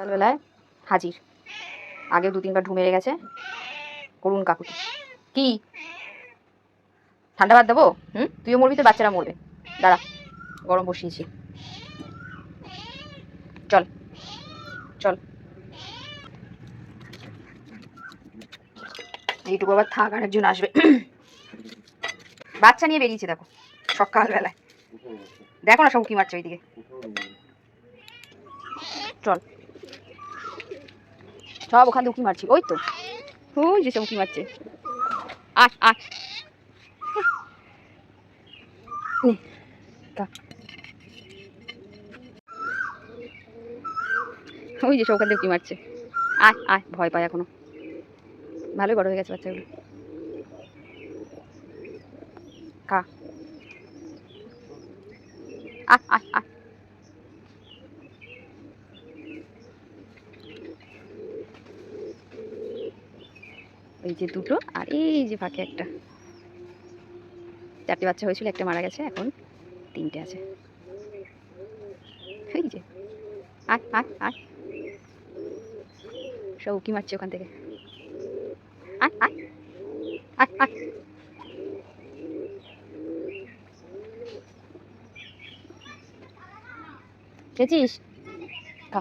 সকালবেলায় হাজির। আগেও দু তিনবার ঢু গেছে। করুন কাকুটি কি? ঠান্ডা ভাত দেবো? হুম? তুইও মরবি তো বাচ্চারা মরবে। দাঁড়া, গরম বসিয়েছি। চল চল। এইটুকু আবার থাক আর একজন আসবে। বাচ্চা নিয়ে বেরিয়েছে, দেখো, সকালবেলায়। দেখো না সব উঁকি মারছে ওইদিকে। চল। সব ওখান থেকে মারছি। ওই তো। ওই যে সব উঁকি মারছে। আট আট। ওই যে সব ওখান থেকে উঁকি মারছে। আয় আয়, ভয় পায় এখনও। ভালোই বড় হয়ে গেছে বাচ্চাগুলো। খা। আয় আয় আয়। এই যে দুটো আর এই যে ফাঁকে একটা। চারটে বাচ্চা হয়েছিল, একটা মারা গেছে, এখন তিনটে আছে। এই যে, আয় আয় আয়। সব উকি মারছে ওখান থেকে। আয় আয় আয় আয়। খেয়েছিস? খা।